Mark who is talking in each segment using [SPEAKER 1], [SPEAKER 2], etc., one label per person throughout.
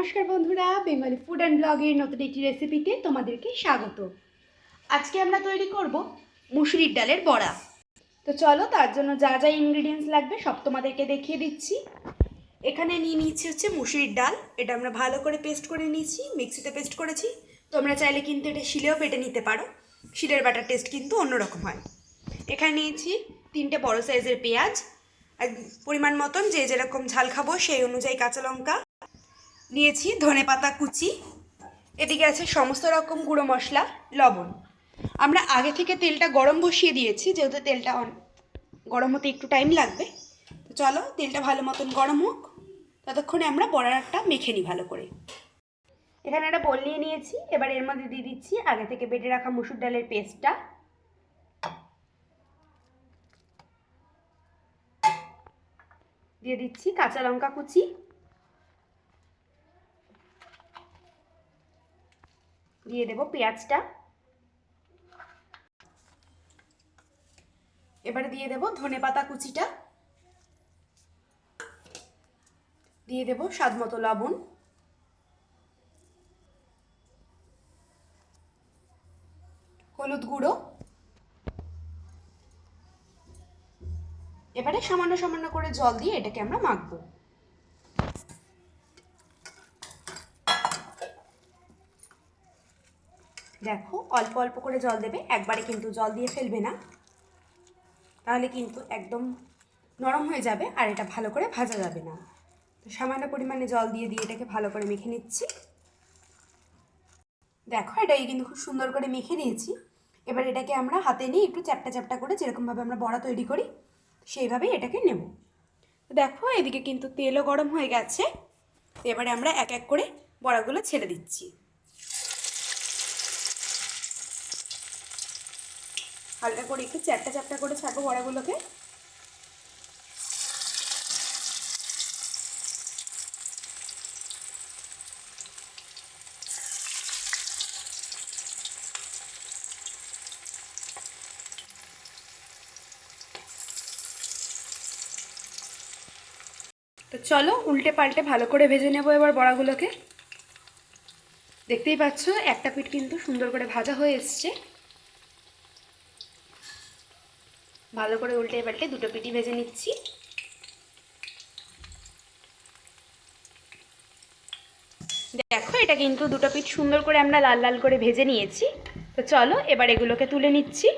[SPEAKER 1] নমস্কার বন্ধুরা, Bengali food and ব্লগের নতুন একটি রেসিপিতে তোমাদেরকে স্বাগত। আজকে আমরা তৈরি করব মুসুরির ডালের বড়া। তো চলো, তার জন্য যা যা ইনগ্রিডিয়েন্টস লাগবে সব তোমাদেরকে দেখিয়ে দিচ্ছি। এখানে নিয়ে নিচ্ছি হচ্ছে মুসুরির ডাল। এটা আমরা ভালো করে পেস্ট করে নিয়েছি মিক্সিতে পেস্ট করেছি। তোমরা চাইলে কিন্তু এটা শিলেও বেটে নিতে পারো। শিলের বাটার টেস্ট কিন্তু অন্যরকম হয়। এখানে নিয়েছি তিনটে বড় সাইজের পেঁয়াজ। পরিমাণ মতন যে যেরকম ঝাল খাব সেই অনুযায়ী কাঁচা লঙ্কা। নিয়েছি ধনে পাতা, কুচি। এদিকে আছে সমস্ত রকম গুঁড়ো মশলা, লবণ। আমরা আগে থেকে তেলটা গরম বসিয়ে দিয়েছি, যেহেতু তেলটা গরম হতে একটু টাইম লাগবে। তো চলো, তেলটা ভালো মতন গরম হোক। ততক্ষণে আমরা বড়াটা মেখে নিই ভালো করে। এখানে একটা বল নিয়ে নিয়েছি। এবার এর মধ্যে দিয়ে দিচ্ছি আগে থেকে বেটে রাখা মুসুর ডালের পেস্টটা। দিয়ে দিচ্ছি কাঁচা লঙ্কা কুচি। দিয়ে দেব পেঁয়াজটা। এবারে দিয়ে দেব ধনে পাতা কুচিটা। দিয়ে দেব স্বাদ মতো লবণ। হলুদ গুঁড়ো। এবারে সামান্য সামান্য করে জল দিয়ে এটাকে আমরা মাখবো। দেখো, অল্প অল্প করে জল দেবে। একবারে কিন্তু জল দিয়ে ফেলবে না। তাহলে কিন্তু একদম নরম হয়ে যাবে আর এটা ভালো করে ভাজা যাবে না। তো সামান্য পরিমাণে জল দিয়ে দিয়ে এটাকে ভালো করে মেখে নিচ্ছি। দেখো, এটাকে কিন্তু খুব সুন্দর করে মেখে নিয়েছি। এবার এটাকে আমরা হাতে নিয়ে একটু চ্যাপটা চ্যাপটা করে যেরকমভাবে আমরা বড়া তৈরি করি সেইভাবেই এটাকে নেব। দেখো, এদিকে কিন্তু তেলও গরম হয়ে গেছে। এবারে আমরা এক এক করে বড়াগুলো ছেড়ে দিচ্ছি। হালকা করে একটু চ্যাপটা চ্যাপটা করে ছাড়বো বড়াগুলোকে। তো চলো উল্টে পাল্টে ভালো করে ভেজে নেব এবার বড়াগুলোকে। দেখতেই পাচ্ছ, একটা পিঠ কিন্তু সুন্দর করে ভাজা হয়ে এসছে। ভালো করে উল্টে পাল্টে দুটো পিঠি ভেজে নিচ্ছি। দেখো, এটা কিন্তু দুটো পিঠ সুন্দর করে আমরা লাল লাল করে ভেজে নিয়েছি। তো চলো, এবার এগুলোকে তুলে নিচ্ছি।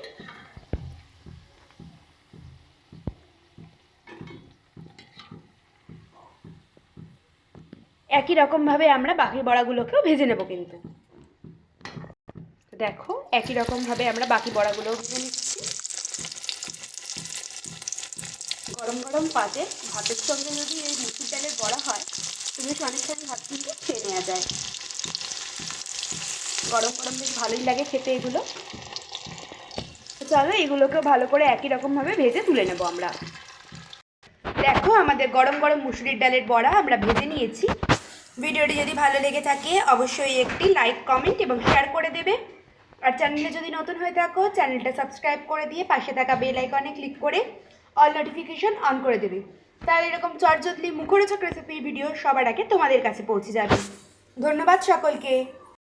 [SPEAKER 1] একই রকমভাবে আমরা বাকি বড়াগুলোকেও ভেজে নেব কিন্তু। দেখো, একই রকমভাবে আমরা বাকি বড়াগুলোও ভেজে নিচ্ছি। গরম গরম পাতে ভাতের সঙ্গে যদি এই মুসুর ডালের বড়া হয়, তুমি অনেকখানি ভাত কিন্তু খেয়ে নেওয়া যায়। গরম গরম বেশ ভালোই লাগে খেতে এগুলো। চলো এগুলোকেও ভালো করে একই রকমভাবে ভেজে তুলে নেব আমরা। দেখো আমাদের গরম গরম মুসুরির ডালের বড়া আমরা ভেজে নিয়েছি। ভিডিওটি যদি ভালো লেগে থাকে, অবশ্যই একটি লাইক, কমেন্ট এবং শেয়ার করে দেবে। আর চ্যানেলে যদি নতুন হয়ে থাকো, চ্যানেলটা সাবস্ক্রাইব করে দিয়ে পাশে থাকা বেল আইকনে ক্লিক করে অল নোটিফিকেশন অন করে দেবে। তাহলে এরকম চটজলি মুখরোচক রেসিপির ভিডিও সবার আগে তোমাদের কাছে পৌঁছে যাবে। ধন্যবাদ সকলকে।